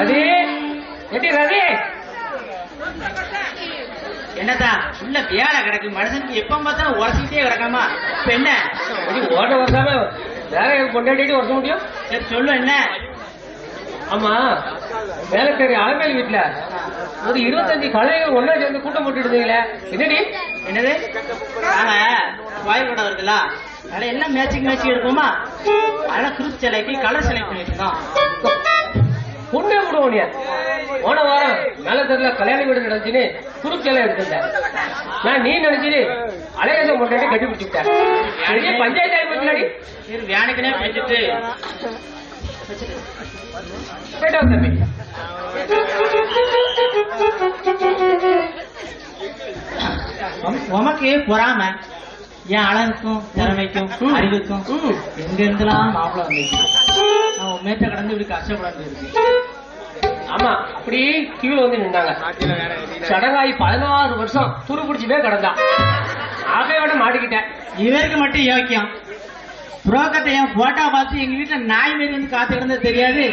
ரதி எட்டி ரதி என்னதா உள்ள வேலை கிடக்கு மனுஷனுக்கு எப்ப பார்த்தாலும் உரசிட்டே கிடக்காமா இப்ப என்ன? ஓட்ட வருஷாம வேற கொண்டாடிட்டு வருஷ முடியும்? சரி சொல்லு என்ன? ஆமா வேலைக்காரி அலமேல் வீட்டுல ஒரு இருபத்தஞ்சு கலைஞர்கள் ஒன்னா சேர்ந்து கூட்டம் போட்டு இருந்தீங்களே. என்னடி? என்னது? நாங்க கோயில் கூட வருதுல்ல அதனால எல்லாம் மேட்சிங் மேட்சிங் எடுப்போமா? அதெல்லாம் குரூப் சிலைக்கு கலர் செலக்ட் பண்ணிட்டு இருக்கோம் பொண்ணே விடுவோம் நீ போன வாரம் நல்ல தெரியல கல்யாண வீடு நடந்துச்சுன்னு குறுக்கெல்லாம் எடுத்திருந்தேன் நான் நீ நினைச்சிட்டு அலையசம் கொண்டாடி கட்டி பிடிச்சிட்டேன் பெரிய பஞ்சாயத்து ஆகி சரி வேனுக்குனே பிடிச்சிட்டு போயிட்டு தம்பி. உம்- உமக்கு பொறாம. என் அழகுக்கும் திறமைக்கும் அறிவுக்கும். எங்க இருந்தெல்லாம் மாப்பிள்ள வந்துச்சு உண்மையத்தை கடந்து இப்படி கஷ்டப்படாது இருக்கு ஆமா அப்படி கீழே வந்து நின்றாங்க. சடங்காயி பதினாறு வருஷம் துரு பிடிச்சுமே கிடந்தான் ஆகையோட மாட்டிக்கிட்டேன். இவருக்கு மட்டும் யோக்கியம். புரோக்கத்தை என் போட்டோ பார்த்து எங்க வீட்டுல நாய் மாரி வந்து காத்து கிடந்தது தெரியாது.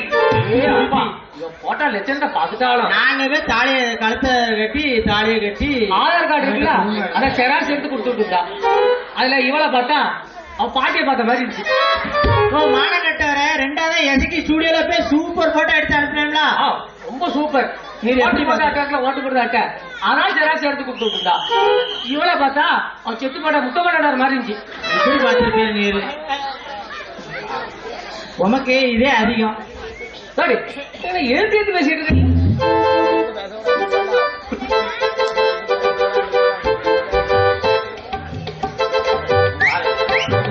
போட்டா லட்சத்தை பார்த்துட்டாலும். நாங்க போய் தாலியை கழுத்தை கட்டி தாலியை கட்டி. ஆதார் கார்டு இருக்குல்ல அத செராக்ஸ் எடுத்து கொடுத்துட்டு இருந்தா. அதுல இவளை பார்த்தா அவ பாட்டியை பார்த்த மாதிரி இருந்துச்சு. ஓ ரெண்டாவது எசக்கி ஸ்டூடியோல போய் சூப்பர் போட்டோ எடுத்து அனுப்புறேன்ல ஆ, ரொம்ப சூப்பர் எப்படி போட்ட அட்டாக்ல ஓட்டு போடுற அட்டை அதான் செராக்ஸ் எடுத்து கொடுத்துட்டு இருந்தா. இவளை பார்த்தா அவ செத்து போட்ட முத்த பண்ணார் மாதிரி இருந்துச்சு. எப்படி பார்த்திருப்பீங்க நீரு உமக்கு இதே அதிகம். சரி எழுத்து எடுத்து பேசிட்டு இருக்க?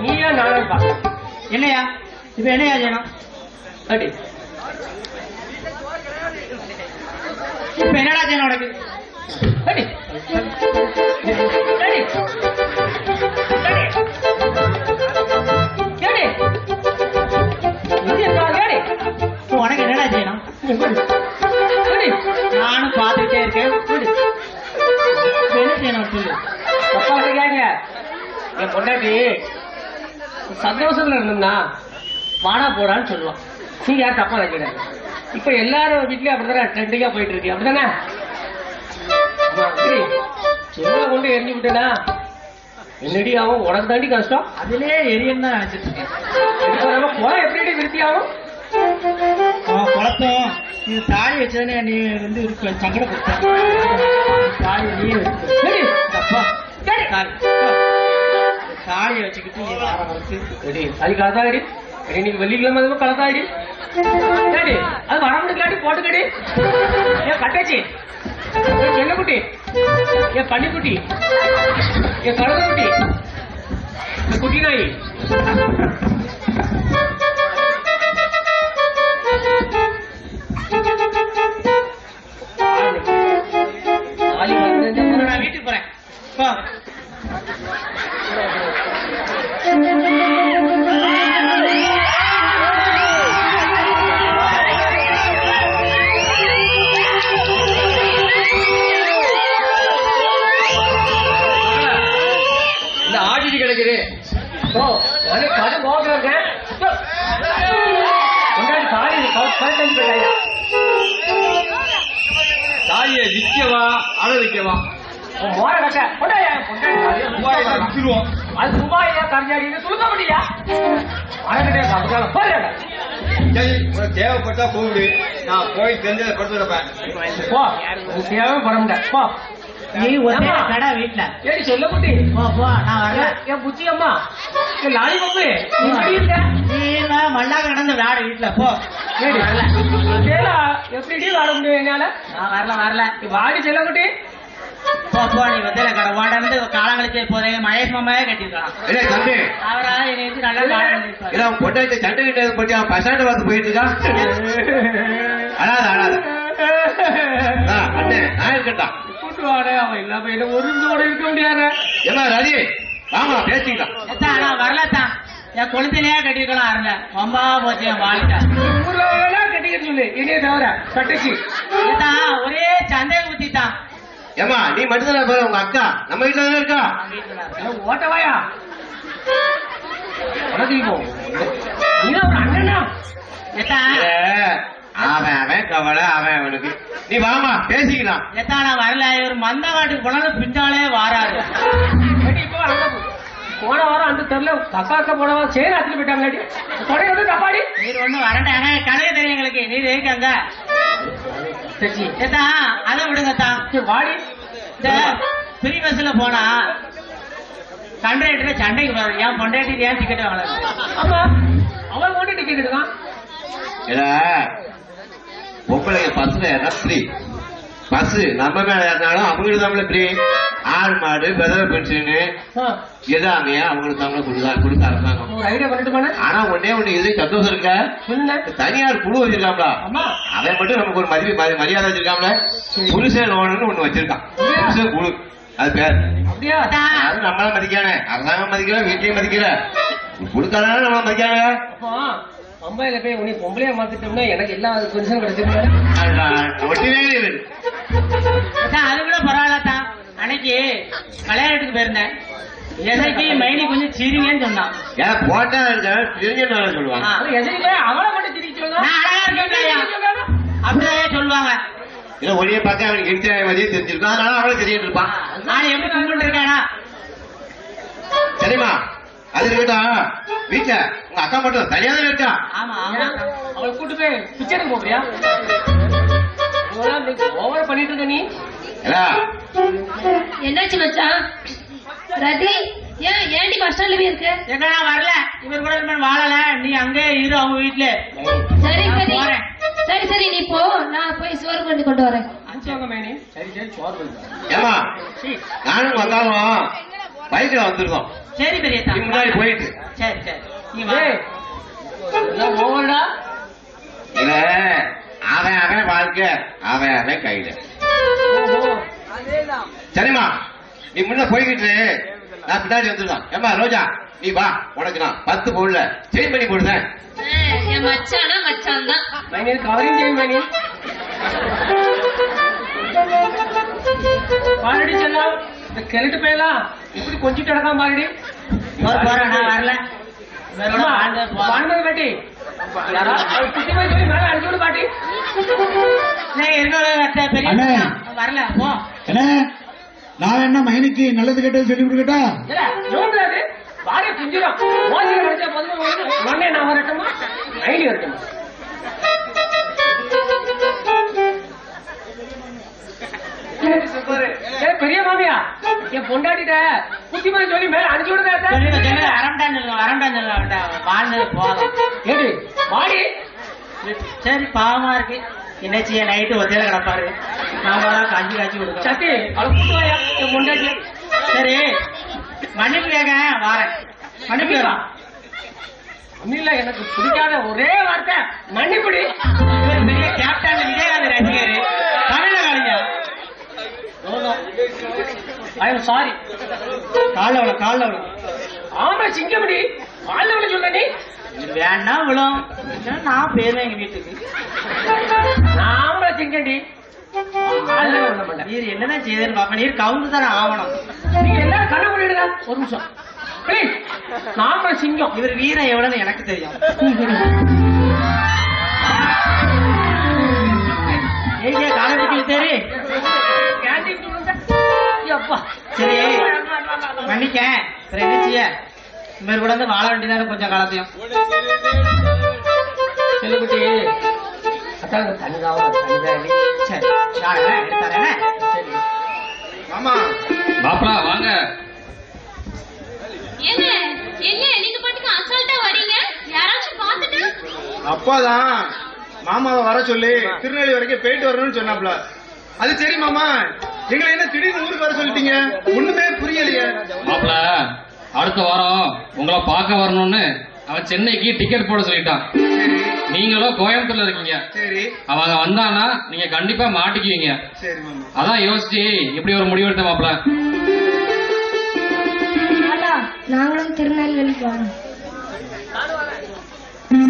நீயா நானும் பா என்னையா? இப்ப என்னையா செய்யணும்? அப்படி இப்ப என்னடா செய்யணும் உனக்கு அடி அடி உனக்கு என்னடா செய்யணும்? நானும் பார்த்துக்கிட்டே இருக்கேன். என்ன செய்யணும் சொல்லு? அப்பா இருக்காங்க என் பொண்டாட்டி சந்தோஷத்துல இருந்தா வாடா போடான்னு சொல்லுவான். நீ யார் தப்பா நினைக்கிறாங்க? இப்ப எல்லாரும் வீட்லயும் அப்படிதானே ட்ரெண்டிங்கா போயிட்டு இருக்கு. அப்படிதானே செல்ல கொண்டு எரிஞ்சு விட்டேனா? என்னடி ஆகும்? உனக்கு தாண்டி கஷ்டம். அதுலயே எரியன்னு தான் நினைச்சிட்டு இருக்கேன். நம்ம குளம் எப்படி விருத்தி ஆகும்? குழப்பம் நீ தாலி வச்சதுன்னு நீ வந்து இருக்க சங்கடப்படுத்த தாலி நீ சரி. அப்பா. சரி. தாலி. தாலியை வச்சுக்கிட்டு நீ வார வரைக்கும் ரெடி அது கலத்தாடி இன்னைக்கு வெள்ளிக்கிழமை அதுவும் கலத்தாடி சரி அது வர முடியலாடி போட்டுக்கடி ஏன் கட்டாச்சி என் செல்லக்குட்டி ஏன் பன்னிக்குட்டி ஏன் கழுதக்குட்டி ஏன் குட்டி நாய் நானே போக இருக்கேன் தாலி தாலியை விற்கவா அட வைக்கவா மோர கட்ட. கொண்டாயா? ரூபாய் வித்துருவோம். அது ரூபாயா கரைஞ்சாடின்னு சொல்ல. முடியா மரக்கிட்டே சாப்பிட்டாலும் தேவைப்பட்டா கூப்பிடு நான் போய் தெரிஞ்சதை படுத்து வைப்பேன் போ. நீ சேவை பட முடியாது. போ. நீ ஒரே? கடை வீட்டுல. ஏடி சொல்ல குட்டி போ போ நான் வரல. என் புச்சி அம்மா. என் லாலி பப்பு நீ எப்படி இருக்க? நீ மல்லாக கடந்து விளையாட வீட்டுல போ. ஏடி வரல. அதேலா எப்படி வாழ முடியும் என்னால நான் வரல வரல. நீ வாடி செல்ல குட்டி போ போ நீ வந்தல கடை வாடந்து காலங்களிச்சே போதே மகேஷ் மாமாவே கட்டிருக்கான் இல்லை தம்பி. அவரா என்னை வச்சு நல்லா காலம் சண்டை கிட்ட பற்றி அவன் பசாண்டு பார்த்து போயிட்டு இருக்கான் அழாத ஆ, அண்ணே நான் இருக்கட்டா. வாடே அவன் இல்லாம என்ன ஒரு நிமிஷம் கூட இருக்க முடியாது. எல்லாம் ரதி வாமா பேசிக்கலாம். நான் வரலத்தான் என் கொளுத்திலேயே கட்டிருக்கலாம் இருங்க ரொம்ப போச்சு என் வாழ்க்கை. ஊர்ல எல்லாம் கட்டிக்க சொல்லு என்னைய தவிர கட்டுச்சு ஒரே சந்தேகம் ஊத்திட்டான் ஏமா நீ மட்டும்தான் பாரு உங்க அக்கா? நம்ம வீட்டுல தானே இருக்கா? ஓட்டவாயா? நீதான் ஒரு அண்ணனா? அவன் அவன் கவலை அவன் அவனுக்கு. நீ வாமா பேசிக்கலாம். எத்தா நான் வரல இவர் மந்த காட்டுக்கு போனாலும் பின்னாலே வாராரு. போன வாரம் அந்த தெருல கக்கா அக்கா போன வாரம் சேர் அத்துட்டு போயிட்டாங்க தொடை வந்து தப்பாடி. நீர் ஒண்ணும் வரண்டாங்க கதையை தெரியும் எங்களுக்கு. நீர் இருக்காங்க சச்சி. ஏத்தா அதை விடுங்கத்தா வாடி. இந்த ஃப்ரீ பஸ்ல போனா கண்டக்டர் சண்டைக்கு போறாரு. ஏன் பொண்டாட்டி ஏன் டிக்கெட் வாங்கல? ஆமா. அவன் மட்டும் டிக்கெட் எடுக்கான் இல்ல பொம்பளைங்க பஸ்ல ஏறினா ஃப்ரீ பஸ் நம்ம மேல ஏறினாலும் அவங்களுக்கு தமிழ ஃப்ரீ ஆள் மாடு விதவை பென்ஷனு எல்லாமே அவங்களுக்கு தமிழ கொடுக்க கொடுக்க அரசாங்கம் ஆனா ஒன்னே ஒண்ணு இது சந்தோஷம் இருக்க? தனியார் குழு அம்மா அவன் மட்டும் நமக்கு ஒரு மதிப்பு மரி- மரியாதை வச்சிருக்காங்களே புருஷன் லோன்னு ஒண்ணு வச்சிருக்கான். புருஷன் குழு. அது பேர். அது நம்மள மதிக்கானே அரசாங்கம் மதிக்கல வீட்லயும் மதிக்கல கொடுக்காதானே நம்மள மதிக்காங்க அப்போ பம்பாயில போய் உனி பொம்பளையா மாத்திட்டோம்னா எனக்கு எல்லா கொஞ்சம். அத்தா, அது கூட பரவாயில்லத்தான் அன்னைக்கு கல்யாணத்துக்கு போயிருந்தேன். எதைக்கு மைனி கொஞ்சம் சிரிங்கன்னு சொன்னான். ஏன் போட்டா இருக்க? தெரிஞ்ச சொல்லுவாங்க. எதிரிலே அவளை மட்டும் திரிச்சு நான் அழகா இருக்கேன்யா. அப்படியே சொல்லுவாங்க. இல்ல ஒளிய பார்த்து அவனுக்கு எடிச்ச மதியம் தெரிஞ்சிருக்கான் அதனால அவளும் தெரிஞ்சிட்டு இருப்பான். நான் எப்படி கும்பிட்டு இருக்கேனா? சரிம்மா. அது இருக்கட்டும். வீட்டுல உங்க அக்கா மட்டும் தனியா தான் இருக்கா? ஆமா அவளை கூட்டு போய் பிச்சருக்கு போறியா? ஓவர் பண்ணிட்டு இருக்க நீ. என்னாச்சு மச்சான்? ரதி ஏன் ஏன்டி பஸ் ஸ்டாண்ட்ல போய் இருக்க? நான் வரல? இவர் கூட இனிமேல் வாழல. நீ அங்கே இரு அவங்க வீட்டுல சரி சரி. சரி சரி நீ போ. நான் போய் சோறு பண்ணி கொண்டு வரேன். சரி சரி சோறு சீ, நானும் அக்காவும் பைக்ல வந்திருக்கோம். சரி பெரியத்தா நீ முன்னாடி போயிட்டு சரி சரி. நீ ஓவர்டா? இல்ல அவன் அவன் வாழ்க்கை. அவன் அவன் கையில. சரிம்மா. நீ முன்ன போய்கிட்டு நான் பின்னாடி வந்துருக்கான் ஏம்மா ரோஜா நீ வா. உனக்கு நான் பத்து பவுன்ல செயின் பண்ணி போடுறேன். என் மச்சானா தான் கவரிங் இந்த கிழட்டு போயலாம் இப்படி கொஞ்சிட்டு கிடக்காம பாரடி நான் வரல. வாழ்ந்தது பாட்டி. குட்டி போய் சொல்லி மேல அடிச்சு பாட்டி. வரல போ. நான் என்ன மைனுக்கு நல்லது கெட்டது சொல்லி கொடுக்கட்டா? வாடகை பிஞ்சிடும் மோசடி கிடைச்சா போதும் உடனே நான் வரட்டுமா? ஐடி வரட்டுமா? பெரிய மாமியா என் பொண்டாட்டிட்ட மாதிரி சொல்லி மேல அனுப்பிச்சு விடுங்க சொல்லுங்க சொல்லுங்க வரண்டான்னு சொல்லுங்க. வாழ்ந்தது போதும். ஏடி வாடி. சரி பாவமா இருக்கு. என்னச்சிய நைட்டு ஒத்தையில கிடப்பாரு. நாம தான் கஞ்சி காய்ச்சி கொடுக்க சத்தி அவளை கூட்டு வாயா என் பொண்டாட்டி சரி மன்னிப்பு கேட்க வாரேன். மன்னிப்பு கேட்கலாம் இல்ல எனக்கு பிடிக்காத ஒரே வார்த்தை மன்னிப்புடி. கேப்டன் விஜயகாந்த் ரசிகர். ஐ சாரி கால விழ காலில் விழ. ஆமா சிங்கமடி வாழ்ல விட சொல்ல வேணா விழும். நான் போயிருவேன் எங்க வீட்டுக்கு. நாம சிங்கண்டி வாழ்ல விட மாட்டேன் நீர் என்னதான் செய்யுதுன்னு பாப்ப நீர் கவுந்து தானே ஆகணும். நீங்க எல்லாரும் கண்ண பண்ணிடுங்க ஒரு நிமிஷம். நாம சிங்கம். இவர் வீரம் எவ்வளவுன்னு எனக்கு தெரியும். மாதிரி கூட வந்து வாழ வேண்டியதானே கொஞ்சம் காலத்தையும். தனிதாவும் சரி ஆமா பாப்பா வாங்க. ஏங்க என்ன நீங்க பாட்டுக்கு அசால்ட்டா வரீங்க? யாராச்சும் பார்த்துட்டு? அப்பாதான். மாமாவை வர சொல்லி திருநெல்வேலி வரைக்கும் போயிட்டு வரணும்னு சொன்னாப்ல. அது சரி மாமா. எங்களை என்ன திடீர்னு ஊருக்கு வர சொல்லிட்டீங்க? ஒண்ணுமே புரியலையே. மாப்பிள அடுத்த வாரம் உங்களை பார்க்க வரணும்னு அவன் சென்னைக்கு டிக்கெட் போட சொல்லிட்டான். சரி. நீங்களும் கோயம்புத்தூர்ல இருக்கீங்க. சரி. அவங்க வந்தானா நீங்க கண்டிப்பா மாட்டிக்குவீங்க. சரி அதான் யோசிச்சு இப்படி ஒரு முடிவு எடுத்த மாப்பிள. நாங்களும் திருநெல்வேலி போறோம்.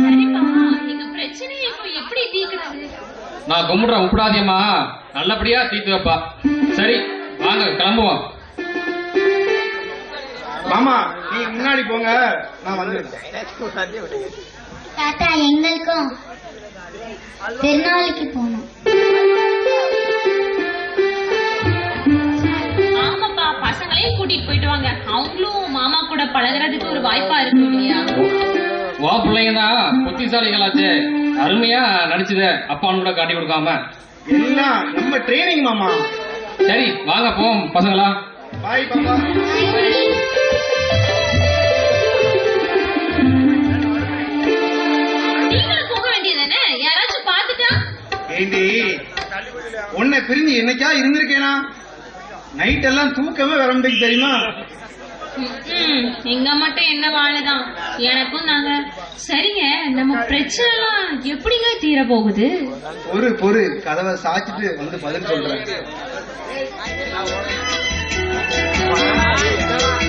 சரிப்பா நீங்க பிரச்சனையை இப்ப எப்படி தீர்க்கிறது? நான் கும்பிடுறேன் உப்படாதியம்மா நல்லபடியா தீர்த்து வைப்பா. சரி வாங்க கிளம்புவோம். மாமா நீங்க முன்னாடி போங்க. நான் வந்து தாத்தா எங்களுக்கும் திருநாளைக்கு போனோம் ஆமாப்பா பசங்களையும் கூட்டிட்டு போயிட்டு வாங்க. அவங்களும் மாமா கூட பழகுறதுக்கு ஒரு வாய்ப்பா இருக்கும் இல்லையா? வா பிள்ளைங்க தான் புத்திசாலிகளாச்சே. அருமையா நடிச்சுது அப்பான்னு கூட காட்டி கொடுக்காம. எல்லாம் நம்ம ட்ரைனிங் மாமா. சரி வாங்க போவோம் பசங்களா. பாய் பார்த்துட்டா? ஏண்டி உன்னை பிரிஞ்சு என்னைக்கா இருந்திருக்கேனா? நைட் எல்லாம் தூக்கமே வர முடியும் தெரியுமா? ம், இங்க மட்டும் என்ன வாழுதான்? எனக்கும் நாங்க சரிங்க நம்ம பிரச்சனை எல்லாம் எப்படிங்க தீர போகுது? பொறு பொறு. கதவை சாச்சிட்டு வந்து பதில் சொல்றேன். என்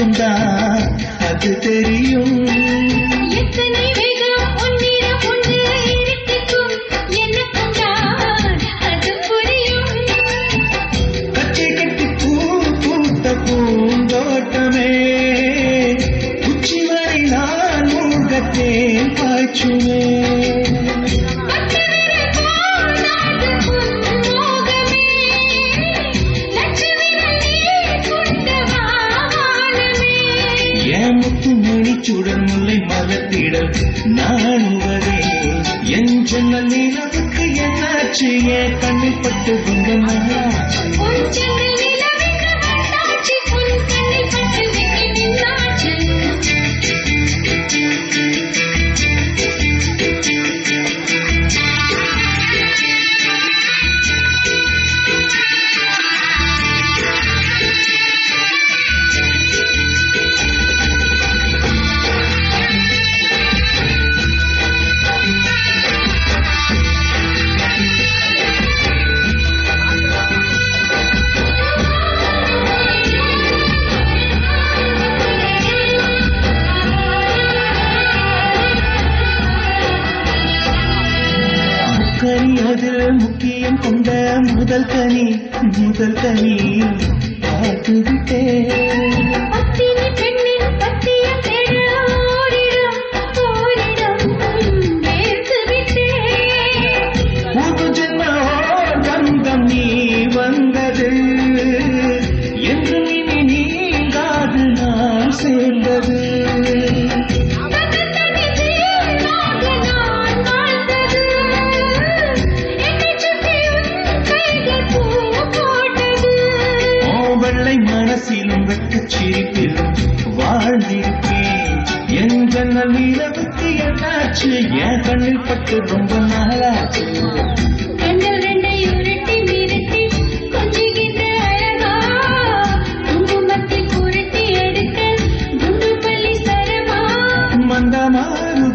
எனக்கும்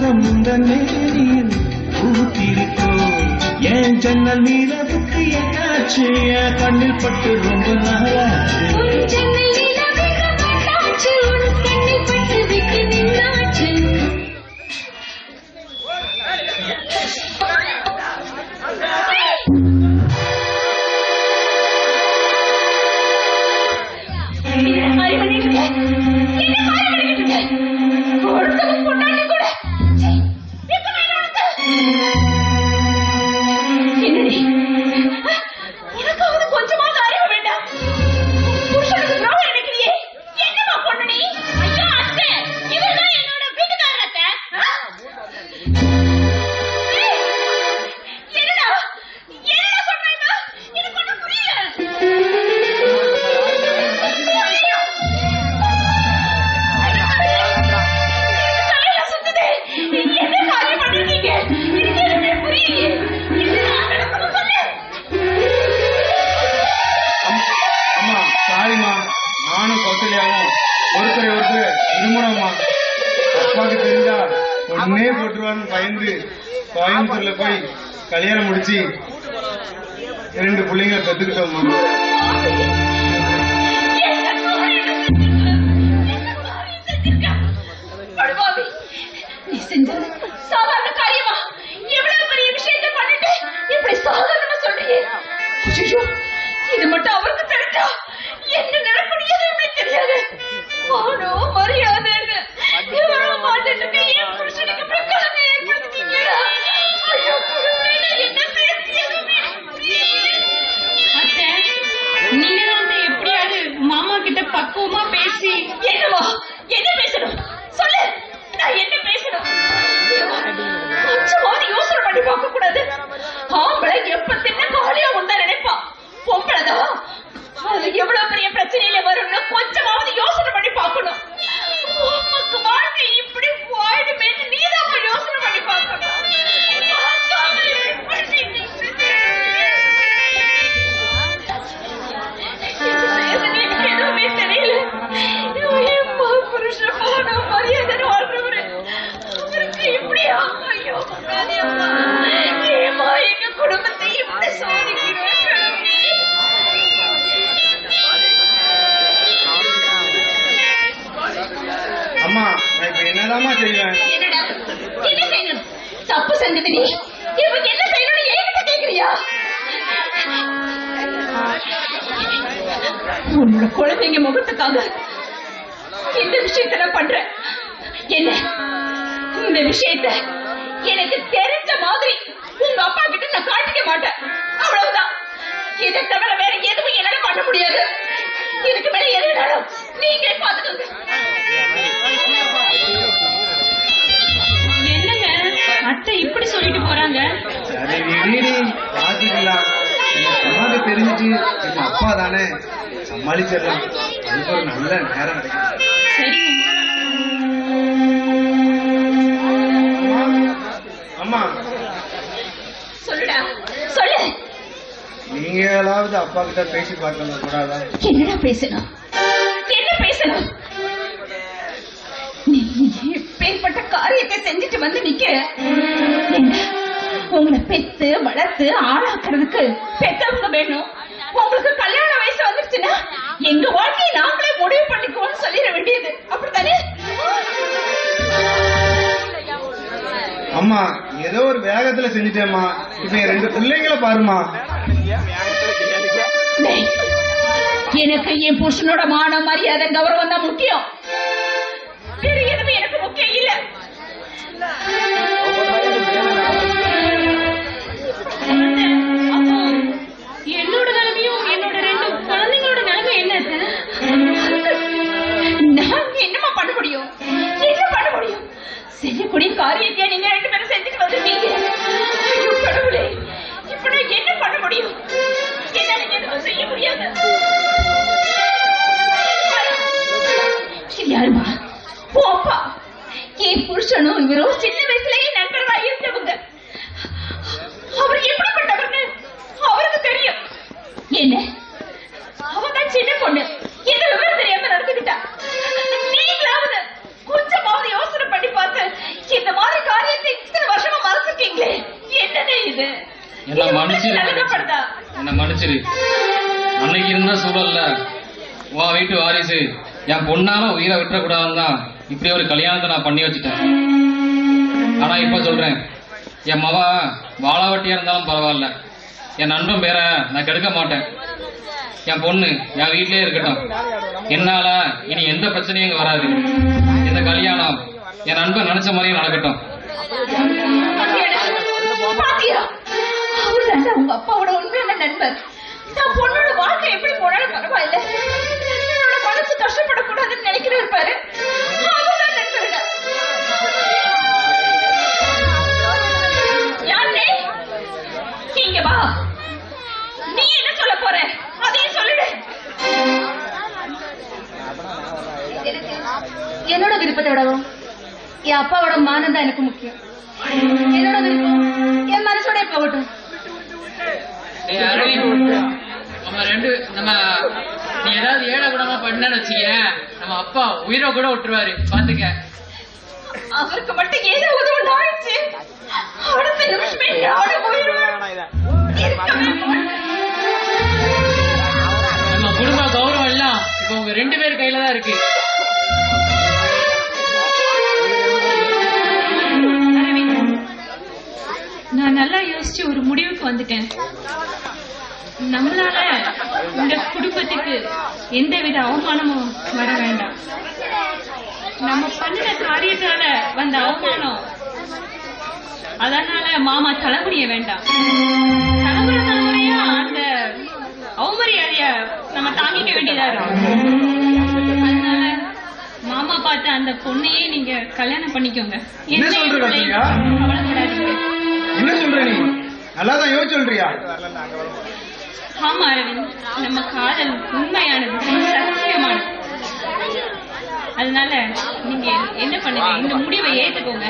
மந்தமாருதம் இந்த நேரில் ஊத்திருக்கோ என் ஜன்னல் மீதவுக்கு என்னாச்சு? என் கண்ணில் பட்டு ரொம்ப நாளாச்சு? Thank you. படுபாவி, நீ செஞ்சது சாதாரண காரியமா? எவ்வளவு பெரிய விஷயத்தை பண்ணிட்டு இப்படி சாதாரணமா சொல்றியே? ஐயோ, இது மட்டும் அவருக்கு குழந்தைங்க முகத்துக்காக இந்த விஷயத்தை நான் பண்றேன். என்ன? இந்த விஷயத்த எனக்கு தெரிஞ்ச மாதிரி உங்க அப்பா கிட்ட நான் காட்டிக்க மாட்டேன். அவ்வளவுதான். இதை தவிர வேற எதுவும் என்னால பண்ண முடியாது. இதுக்கு மேல எதுனாலும் நீங்களே பாத்துக்கோங்க என்னங்க? அத்தை இப்படி சொல்லிட்டு போறாங்க? பாத்துக்கலாம் அம்மாக்கு தெரிஞ்சுட்டு எங்க அப்பா தானே சமாளிச்சிடலாம் அதுக்கு ஒரு நல்ல நேரம் அம்மா. நீங்களாவது அப்பா கிட்ட பேசி பார்க்கலாம் கூடாதா என்னடா பேசணும்? என்ன பேசணும்? நீ இப்பேற்பட்ட காரியத்தை செஞ்சுட்டு வந்து என்ன உங்களை பெத்து வளர்த்து ஆளாக்குறதுக்கு பெத்தவங்க வேணும். உங்களுக்கு கல்யாண வயசு வந்துருச்சுன்னா எங்க வாழ்க்கையை நாங்களே முடிவு பண்ணிக்குவோம்னு சொல்லிட வேண்டியது. அப்படித்தானே? அம்மா ஏதோ ஒரு வேகத்துல செஞ்சுட்டேம்மா. இப்ப என் ரெண்டு பிள்ளைங்களை பாருமா எனக்கு என் புருஷனோட மானம் மரியாதை கௌரவம் தான் முக்கியம். எனக்கு முக்கியம் இல்ல. இப்படி காரியத்தை நீங்க ரெண்டு பேரும் செஞ்சுட்டு வந்துட்டீங்க ஐயோ கடவுளே. இப்ப நான் என்ன பண்ண முடியும்? என்னால எதுவும் செய்ய முடியாது. யாருமா? ஓ அப்பா. என் சின்ன நல்லதப்படுதா என்ன மன்னிச்சிரு. அன்னைக்கு இருந்த சூழல்ல உன் வீட்டு வாரிசு என் பொண்ணால உயிரை விட்டுறக்கூடாதுன்னு தான் இப்படி ஒரு கல்யாணத்தை நான் பண்ணி வச்சுட்டேன். ஆனா இப்ப சொல்றேன் என் மவ வாழாவட்டியா இருந்தாலும் பரவாயில்ல. என் நண்பன் பேரை நான் கெடுக்க மாட்டேன். என் பொண்ணு என் வீட்டிலே இருக்கட்டும். என்னால இனி எந்த பிரச்சனையும் இங்க வராது. இந்த கல்யாணம் என் நண்பன் நினைச்ச மாதிரியே நடக்கட்டும். பாத்தியா உங்க அப்பாவோட உண்மையான நண்பர். நான் பொண்ணோட வாழ்க்கை எப்படி போனாலும் பரவாயில்ல. என்னோட மனசு கஷ்டப்படக்கூடாதுன்னு நினைக்கிறவர் பாரு. என்னோட விருப்பத்தை விடவும் என் அப்பாவோட மானம் தான் எனக்கு முக்கியம். என்னோட விருப்பம் என் மனசோட போகட்டும் நம்ம ரெண்டு நம்ம நீ ஏதாவது ஏழை கூடமா பண்ணன்னு வச்சுக்க நம்ம அப்பா உயிரை கூட விட்டுருவாரு. பாத்துக்க. அவருக்கு மட்டும் ஏதோ உதவு ஆயிடுச்சு. அடுத்த நிமிஷமே நாடு போயிடுவேன் இருக்கவே மாட்டேன். நம்ம குடும்ப கௌரவம் எல்லாம் இப்ப உங்க ரெண்டு பேர் கையில தான் இருக்கு. நான் நல்லா யோசிச்சு ஒரு முடிவுக்கு வந்துட்டேன். நம்மளால இந்த குடும்பத்துக்கு எந்தவித அவமானமும் வர வேண்டாம். நம்ம பண்ணின காரியத்தால வந்த அவமானம். அதனால மாமா தலைமுடிய வேண்டாம். தலைமுறை தலைமுறையா அந்த அவமரியாதைய நம்ம தாங்கிக்க வேண்டியதா இருக்கும் அதனால மாமா பார்த்த அந்த பொண்ணையே நீங்க கல்யாணம் பண்ணிக்கோங்க. என்ன எந்த என்ன சொல்ற நீ? நல்லா தான் யோசிச்சு சொல்றியா ஆமா அரவிந்த். நம்ம காதல் உண்மையானது சத்தியமானது. அதனால நீங்க என்ன பண்ணுங்க? இந்த முடிவை ஏத்துக்கோங்க.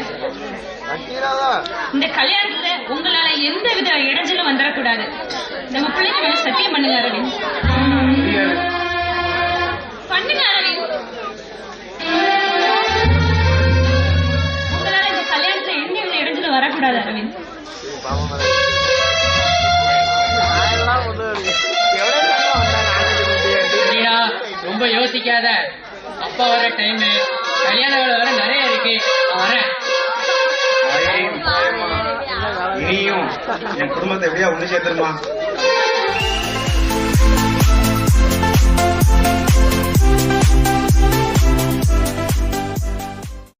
இந்த கல்யாணத்துல உங்களால எந்த வித இடைஞ்சலும் வந்துடக்கூடாது நம்ம பிள்ளைங்க மேல சத்தியம் பண்ணுங்க அரவிந்த். பண்ணுங்க அரவிந்த். உங்களால இந்த கல்யாணத்துல எந்த வித இடைஞ்சலும் வரக்கூடாது அரவிந்த். சரியா ரொம்ப யோசிக்காத. அப்பா வர டைம் கல்யாண வேலை வர நிறைய இருக்கு. நான் வரேன். இனியும் என் குடும்பத்தை எப்படியா ஒண்ணு சேர்த்துருமா?